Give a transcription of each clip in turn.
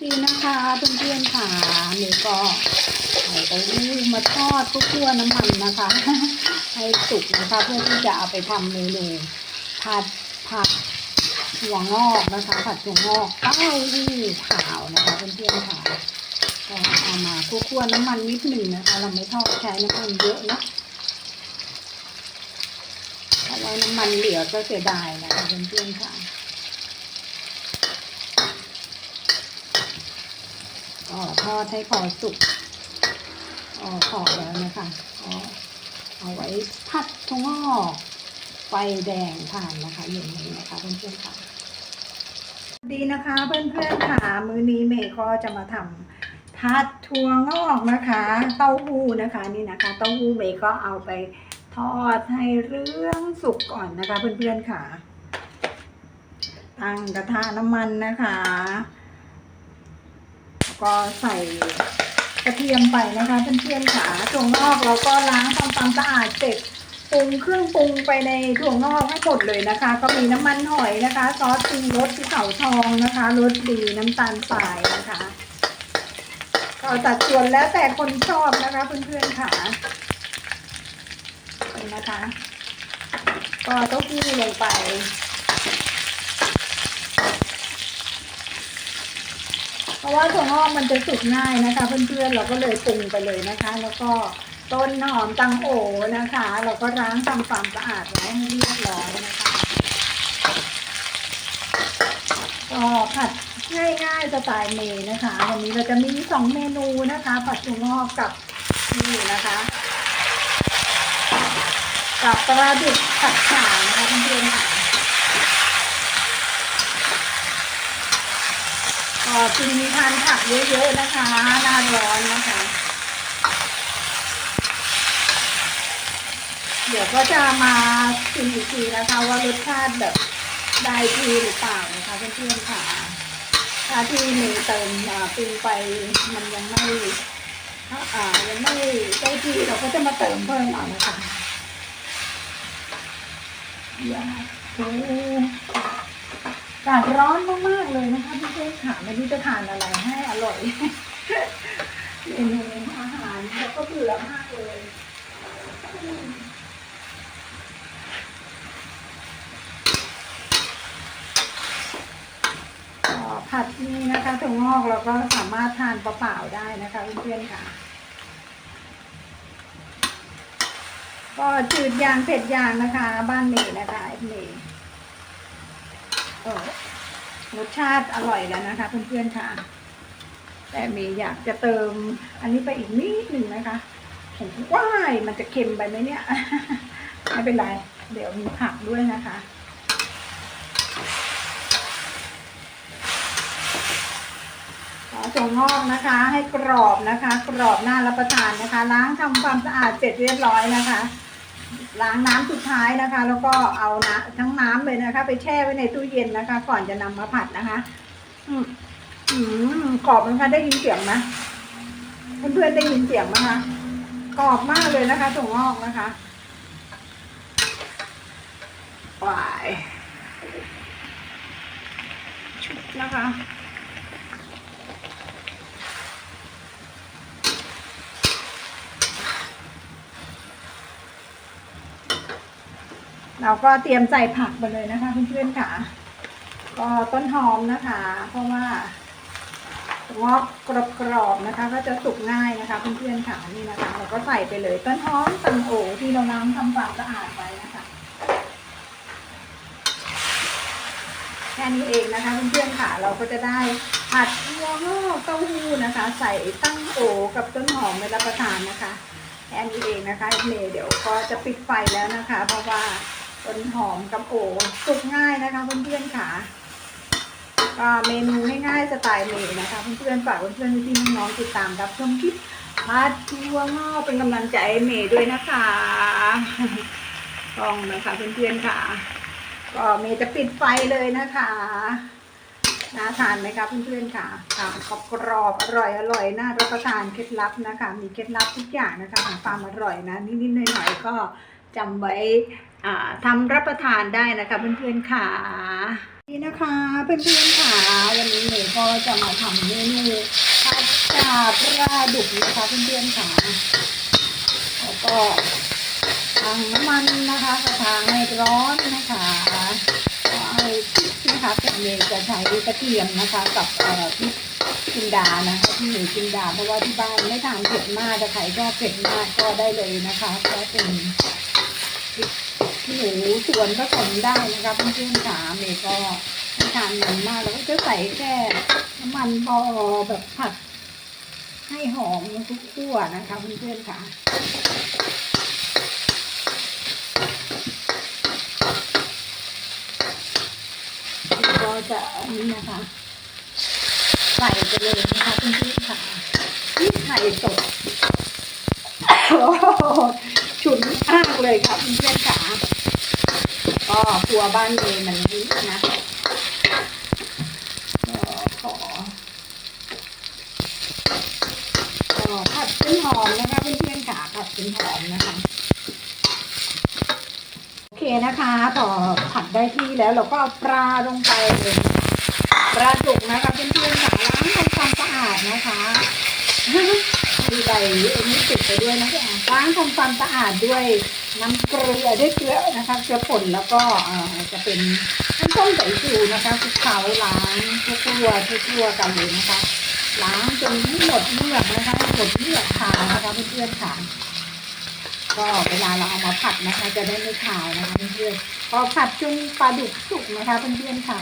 ดีนะคะเพื่อนๆค่ะเมย์ก็เอาเต้าหู้มาทอดคั่วๆน้ำมันนะคะ ให้สุกนะคะเพื่อที่จะเอาไปทำเมนูผัดผัดหัวงอกนะคะ ผัดหัวงอกเต้าหู้ขาวนะคะเพื่อนๆค่ะก็เอามาคั่วๆน้ำมันนิดหนึ่งนะคะ เราไม่ทอดใช้น้ำมันเยอะนะเพราะว่าน้ำมันเหลือก็เสียดายนะคะเพื่อนๆค่ะ ก็ทอดให้พอสุกออพอแล้วนะคะก็เอาไว้ผัดถั่วงอกไฟแดงทานนะคะอย่างนี้นะคะเพื่อนๆค่ะ ดีนะคะเพื่อนๆค่ะ มื้อนี้เมย์ก็จะมาทำผัดถั่วงอกนะคะ เต้าหู้นะคะนี่นะคะ เต้าหู้เมย์ก็เอาไปทอดให้เรื่องสุกก่อนนะคะเพื่อนๆค่ะ ตั้งกระทะน้ำมันนะคะ ก็ใส่กระเทียมไปนะคะเพื่อนๆค่ะถั่วงอกเราก็ล้างทำความสะอาดเสร็จปรุงเครื่องปรุงไปในถั่วงอกให้หมดเลยนะคะ ก็มีน้ำมันหอยนะคะ ซอสปรุงรสที่เขาทองนะคะรสดีน้ำตาลทรายนะคะก็ตัดส่วนแล้วแต่คนชอบนะคะเพื่อนๆค่ะนี่นะคะ ก็เต้าหู้ลงไป เพราะว่าถั่วงอกมันจะสุกง่ายนะคะ เพื่อนๆเราก็เลยปรุงไปเลยนะคะ แล้วก็ต้นหอมตังโอนะคะ เราก็ล้างทำความสะอาดไว้ให้เรียบร้อยนะคะก็ผัดง่ายๆสไตล์เมย์นะคะ วันนี้เราจะมีสองเมนูนะคะ ผัดถั่วงอกกับนี่นะคะกับปลาดุกผัดฉ่านะคะเพื่อนๆค่ะ ก็กินมีทานผักเยอะๆนะคะหน้าร้อนนะคะ เดี๋ยวก็จะมาชิมอีกทีนะคะว่ารสชาติแบบได้ทีหรือเปล่านะคะเพื่อนๆค่ะ ถ้าที่หนูเติมอ่าปรุงไปมันยังไม่ถ้าอ่ายังไม่ได้ทีเราก็จะมาเติมเพิ่มเอานะคะอย่าโอ้อา กาศร้อนมากๆเลยนะคะพี่เจ๊ค่ะไม่รู้จะทานอะไรให้อร่อยเมนูอาหารแล้วก็เบื่อมากเลยผัดนี้นะคะถั่วงอกเราก็สามารถทานเปล่าๆได้นะคะเพื่อนๆค่ะ ก็จืดอย่างเผ็ดอย่างนะคะ บ้านเมย์นะคะเมย์ รสชาติอร่อยแล้วนะคะ เพื่อนๆค่ะ แต่เมย์อยากจะเติมอันนี้ไปอีกนิดหนึ่งนะคะผมว่ายมันจะเค็มไปไหมเนี่ย ไม่เป็นไร เดี๋ยวมีผักด้วยนะคะขอถั่วงอกนะคะ ให้กรอบนะคะ กรอบน่ารับประทานนะคะ ล้างทำความสะอาดเสร็จเรียบร้อยนะคะ ล้างน้ำสุดท้ายนะคะ แล้วก็เอานะทั้งน้ำเลยนะคะ ไปแช่ไว้ในตู้เย็นนะคะ ก่อนจะนำมาผัดนะคะ อืมอืมกรอบไหมคะได้ยินเสียงไหมเพื่อนๆได้ยินเสียงไหมคะกรอบมากเลยนะคะถั่วงอกนะคะวายชุบนะคะ เราก็เตรียมใส่ผักไปเลยนะคะเพื่อนๆค่ะ ก็ต้นหอมนะคะ เพราะว่าวงอกกรอบๆนะคะ ก็จะสุกง่ายนะคะเพื่อนๆค่ะนี่นะคะ เราก็ใส่ไปเลยต้นหอมตังโอที่เราล้างทำความสะอาดไว้นะคะแค่นี้เองนะคะเพื่อนๆค่ะ เราก็จะได้ผัดหัวงอกเต้าหู้นะคะ ใส่ตั้งโอกับต้นหอมไว้รับประทานนะคะแค่นี้เองนะคะเมย์เดี๋ยวก็จะปิดไฟแล้วนะคะ เพราะว่า ต้นหอมกับโอสุกง่ายนะคะเพื่อนๆค่ะก็เมนูง่ายๆสไตล์เมย์นะคะเพื่อนๆฝากเพื่อนๆพี่น้องๆติดตามรับชมคลิปพัดทั่วงอเป็นกำลังใจเมย์ด้วยนะคะต้องนะคะเพื่อนๆค่ะ ก็เมย์จะปิดไฟเลยนะคะน่าทานไหมคะเพื่อนๆค่ะค่ะกรอบกรอบอร่อยอร่อยน่ารับประทานเคล็ดลับนะคะ มีเคล็ดลับทุกอย่างนะคะของความอร่อยนะนิดๆหน่อยๆก็จำไว้ ทำรับประทานได้นะคะเพื่อนๆค่ะนี่นะคะเพื่อนๆค่ะวันนี้หนูก็จะมาทำเมนูผัดกาปลาดุกนะคะเพื่อนๆค่ะแล้วก็ทางน้ำมันนะคะกระทางให้ร้อนนะคะก็เอาพริกนะคะเป็นเมย์จะใช้กระเทียมนะคะ กับพริกจินดานะคะที่หนูจินดาเพราะว่าที่บ้านไม่ทานเผ็ดมากแต่ใครชอบเผ็ดมากก็ได้เลยนะคะก็เป็นพริกที่ หนูสวนผสมได้นะคะเพื่อนๆขาเมย์ก็ไม่ทานมันมากแล้วก็จะใส่แค่น้ำมันพอแบบผัด ให้หอมทุกขั้วนะคะเพื่อนๆค่ะก็จะนนี้นะคะ ใส่ไปเลยนะคะเพื่อนๆค่ะนี่ไข่สดฉุนมากเลยค่ะเพื่อนๆค่ะ ครัวบ้านเยมันนี้นะก็ขอก็ผัดเป็นหอมนะคะเพื่อนๆค่ะผัดเป็นหอมนะคะโอเคนะคะพอผัดได้ที่แล้วเราก็เอาปลาลงไปเลยปลาดุกนะคะเพื่อนๆค่ะล้างทำความสะอาดนะคะมีใบอันนี้ติดไปด้วยนะพี่อนล้างทำความสะอาดด้วย น้ำเกลือด้วยเกลือนะคะเกลือป่นแล้วก็จะเป็นน้ำส้มสายชูนะคะคลุกเคล้าล้างทั่วๆทั่วกันเลยนะคะล้างจนไม่หมดเมือกนะคะหมดเมือกขาวนะคะเพื่อนๆค่ะก็เวลาเราเอามาผัดนะคะ จะได้ไม่ขาวนะคะเพื่อนๆพอผัดจนปลาดุกสุกนะคะเพื่อนๆค่ะ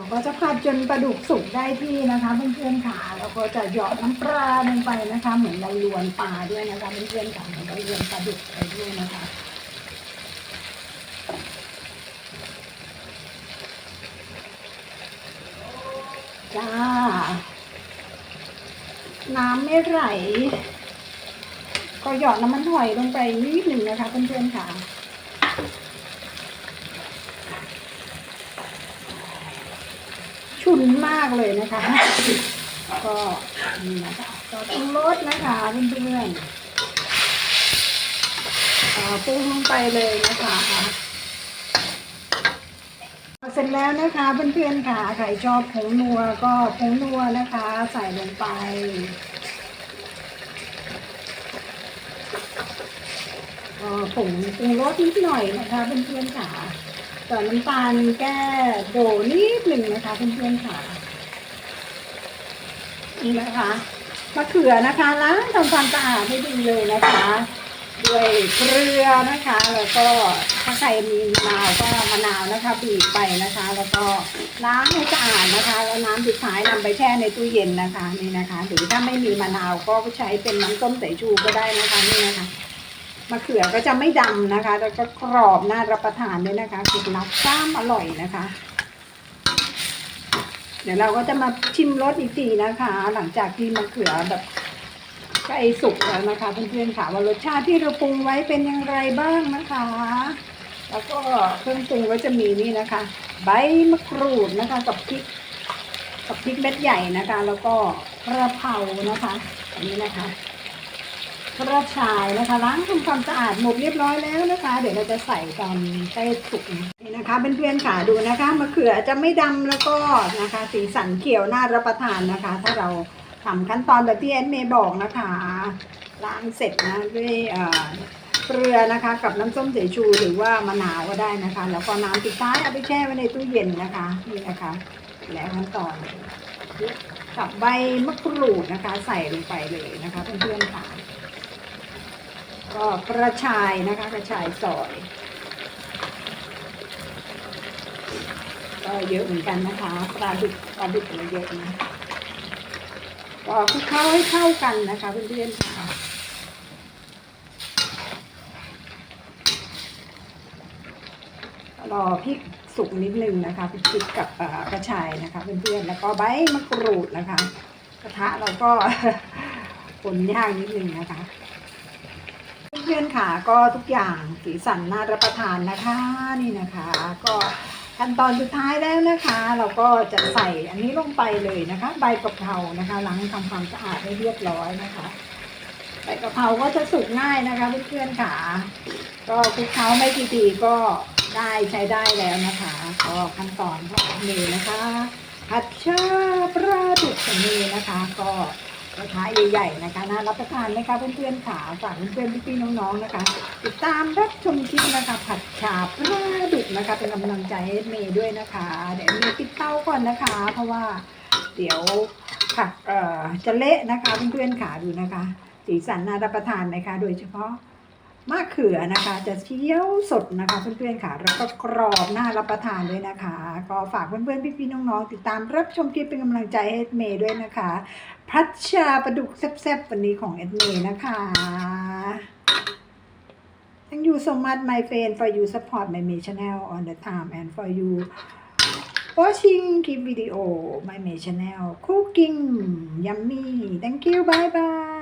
เราก็จะผัดจนปลาดุกสุกได้ที่นะคะเพื่อนๆค่ะแล้วก็จะเหยาะน้ำปลาลงไปนะคะ เหมือนเราลวนปลาด้วยนะคะเพื่อนๆค่ะเหมือนเราลวนปลาดุกไปด้วยนะคะจ้าน้ำไม่ไหลก็หยอดน้ำมันหอยลงไปนิดหนึ่งนะคะเพื่อนๆค่ะ ฉุนมากเลยนะคะ ก็นี่นะคะก็ต้องลดนะคะเพื่อนๆปรุงลงไปเลยนะคะเสร็จแล้วนะคะเพื่อนๆค่ะใครชอบผงนัวก็ผงนัวนะคะ ใส่ลงไปผงปรุงรสนิดหน่อยนะคะเพื่อนๆค่ะ ต่น้ำตาลแก้โดนิดหนึ่งนะคะเพื่อนๆค่ะนี่นะคะมะเขือนะคะล้างทำความสะอาดให้ดีเลยนะคะ ด้วยเกลือนะคะ แล้วก็ถ้าใครมีมะนาวก็มะนาวนะคะบีบไปนะคะ แล้วก็ล้างให้สะอาดนะคะ แล้วน้ำสุดท้ายนำไปแช่ในตู้เย็นนะคะนี่นะคะ หรือถ้าไม่มีมะนาวก็ใช้เป็นน้ำส้มสายชูก็ได้นะคะนี่นะคะ มะเขือก็จะไม่ดำนะคะ แล้วก็กรอบน่ารับประทานด้วยนะคะเคล็ดลับซ้ำอร่อยนะคะ เดี๋ยวเราก็จะมาชิมรสอีกทีนะคะ หลังจากที่มะเขือแบบใกล้สุกแล้วนะคะเพื่อนๆค่ะว่ารสชาติที่เราปรุงไว้เป็นอย่างไรบ้างนะคะ แล้วก็เครื่องปรุงก็จะมีนี่นะคะ ใบมะกรูดนะคะกับพริกกับพริกเม็ดใหญ่นะคะ แล้วก็กระเพรานะคะอันนี้นะคะ กระชายนะคะล้างทำความสะอาดหมดเรียบร้อยแล้วนะคะ เดี๋ยวเราจะใส่ตอนใกล้สุกนี่นะคะเพื่อนๆค่ะดูนะคะมะเขือจะไม่ดำแล้วก็นะคะ สีสันเขียวน่ารับประทานนะคะ ถ้าเราทำขั้นตอนแบบที่แอนเมย์บอกนะคะล้างเสร็จนะด้วยเกลือนะคะกับน้ำส้มสายชูหรือว่ามะนาวก็ได้นะคะ แล้วก็น้ำสุดท้ายเอาไปแช่ไว้ในตู้เย็นนะคะนี่นะคะ แล้วขั้นตอนกับใบมะกรูดนะคะ ใส่ลงไปเลยนะคะเพื่อนๆค่ะ ก็กระชายนะคะกระชายซอย ก็เยอะเหมือนกันนะคะปลาดุกปลาดุกมันเยอะนะก็คลุกเคล้าให้เข้ากันนะคะเพื่อนๆค่ะรอพริกสุกนิดนึงนะคะพริกกับกระชายนะคะเพื่อนๆแล้วก็ใบมะกรูดนะคะ กระทะเราก็คนย่างนิดนึงนะคะ พื่อนๆค่ะ ก็ทุกอย่างสีสันน่ารับประทานนะคะนี่นะคะ ก็ขั้นตอนสุดท้ายแล้วนะคะ เราก็จะใส่อันนี้ลงไปเลยนะคะ ใบกะเพรานะคะล้างทำความสะอาดให้เรียบร้อยนะคะใบกะเพราก็จะสุกง่ายนะคะเพื่อนๆค่ะ ก็คลุกเคล้าไม่กี่ทีก็ได้ใช้ได้แล้วนะคะ ก็ขั้นตอนของเมย์นะคะผัดชาปลาดุกของเมย์นะคะ ก็ กระทะใหญ่ๆนะคะน่ารับประทานไหมคะเพื่อนๆขาฝากเพื่อนๆพี่ๆน้องๆนะคะ ติดตามรับชมคลิปนะคะ ผัดฉาปลาดุกนะคะเป็นกำลังใจให้เมย์ด้วยนะคะ เดี๋ยวเมย์ปิดเตาก่อนนะคะ เพราะว่าเดี๋ยวผักเอ่อจะเละนะคะเพื่อนๆขาดูนะคะ สีสันน่ารับประทานไหมคะ โดยเฉพาะ มะเขือนะคะ จะเคี้ยวสดนะคะเพื่อนๆค่ะ แล้วก็กรอบน่ารับประทานด้วยนะคะ ก็ฝากเพื่อนๆพี่ๆน้องๆติดตามรับชมคลิปเป็นกำลังใจให้เอดเมย์ด้วยนะคะ พัชชาปลาดุกแซ่บๆวันนี้ของเอดเมย์นะคะ Thank you so much my friend for you support my May channel on the time and for you watching clip video my May channel cooking yummy thank you bye bye